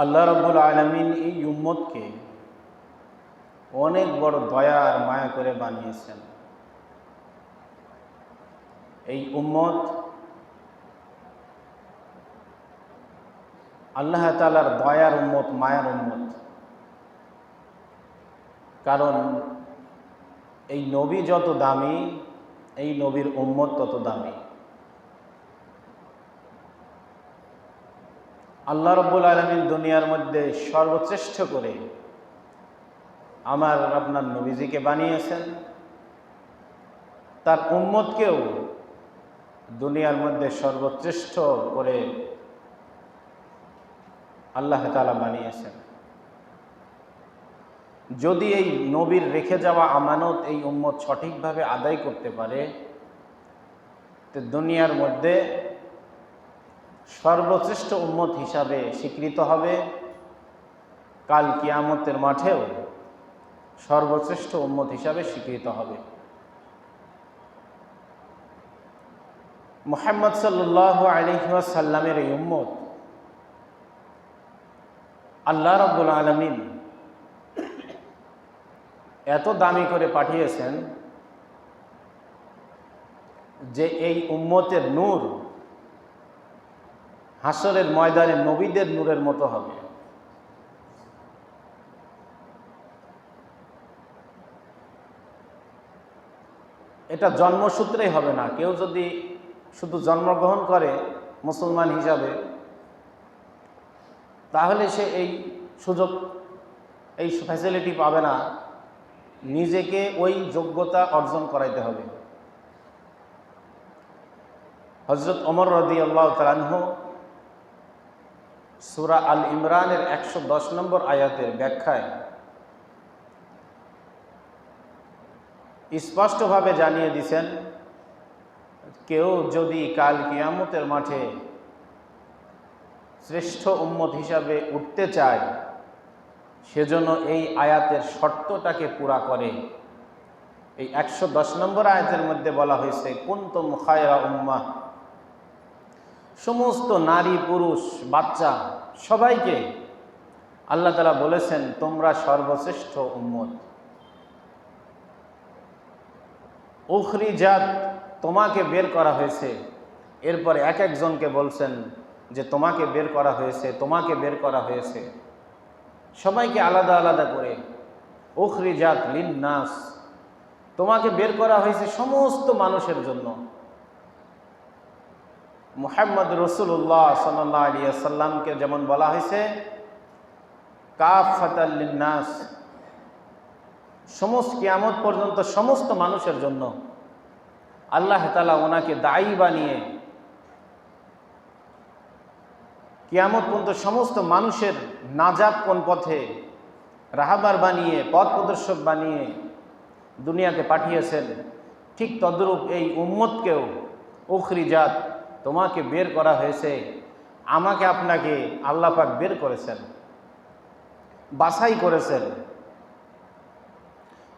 আল্লাহ রব্বুল আলমিন এই উম্মতকে অনেক বড় দয়া আর মায়া করে বানিয়েছেন। এই উম্মত আল্লাহ তালার দয়ার উম্মত, মায়ার উম্মত। কারণ এই নবী যত দামি, এই নবীর উম্মত তত দামি। আল্লাহ রব্বুল আলমিন দুনিয়ার মধ্যে সর্বশ্রেষ্ঠ করে আমার আপনার নবীজিকে বানিয়েছেন। তার উম্মতকেও দুনিয়ার মধ্যে সর্বশ্রেষ্ঠ করে আল্লাহ তালা বানিয়েছেন। যদি এই নবীর রেখে যাওয়া আমানত এই উম্মত সঠিকভাবে আদায় করতে পারে, তো দুনিয়ার মধ্যে সর্বশ্রেষ্ঠ উম্মত হিসাবে স্বীকৃত হবে কাল কিয়ামতের মাঠেও সর্বশ্রেষ্ঠ উম্মত হিসাবে স্বীকৃত হবে। মোহাম্মদ সাল্লাহ আলহিসাল্লামের এই উম্মত আল্লাহ রব্বুল আলমিন এত দামি করে পাঠিয়েছেন যে এই উম্মতের নূর হাসরের ময়দানে নবীদের নূরের মতো হবে। এটা জন্মসূত্রেই হবে না। কেউ যদি শুধু জন্মগ্রহণ করে মুসলমান হিসাবে, তাহলে সে এই সুযোগ, এই ফ্যাসিলিটি পাবে না। নিজেকে ওই যোগ্যতা অর্জন করাইতে হবে। হজরত অমর রদি আল্লাহ তালাহ সুরা আল ইমরানের একশো দশ নম্বর আয়াতের ব্যাখ্যায় স্পষ্টভাবে জানিয়ে দিছেন, কেউ যদি কাল কিয়ামতের মাঠে শ্রেষ্ঠ উম্মত হিসাবে উঠতে চায়, সেজন্য এই আয়াতের শর্তটাকে পুরা করে। এই একশো দশ নম্বর আয়াতের মধ্যে বলা হয়েছে, কুন্তম খায়রা উম্মা সমস্ত নারী, পুরুষ, বাচ্চা সবাইকে আল্লাহ তালা বলেছেন, তোমরা সর্বশ্রেষ্ঠ উম্মত। উখরি জাত তোমাকে বের করা হয়েছে। এরপর এক একজনকে বলছেন যে, তোমাকে বের করা হয়েছে, তোমাকে বের করা হয়েছে। সবাইকে আলাদা আলাদা করে উখরি জাত লিন নাস তোমাকে বের করা হয়েছে সমস্ত মানুষের জন্য। মোহাম্মদ রসুল্লাহ সাল্লাহ আলিয়া সাল্লামকে যেমন বলা হয়েছে কাফাতাল্লিনাস সমস্ত কিয়ামত পর্যন্ত সমস্ত মানুষের জন্য আল্লাহ তালা ওনাকে দায়ী বানিয়ে কিয়ামত পর্যন্ত সমস্ত মানুষের নাজাব কোন পথে রাহাবার বানিয়ে, পথ প্রদর্শক বানিয়ে দুনিয়াতে পাঠিয়েছেন, ঠিক তদ্রূপ এই উম্মতকেও উখরি জাত তোমাকে বের করা হয়েছে, আমাকে আপনাকে আল্লাহ পাক বের করেছেন, বাছাই করেছেন।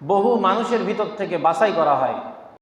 বহু মানুষের ভিতর থেকে বাছাই করা হয়।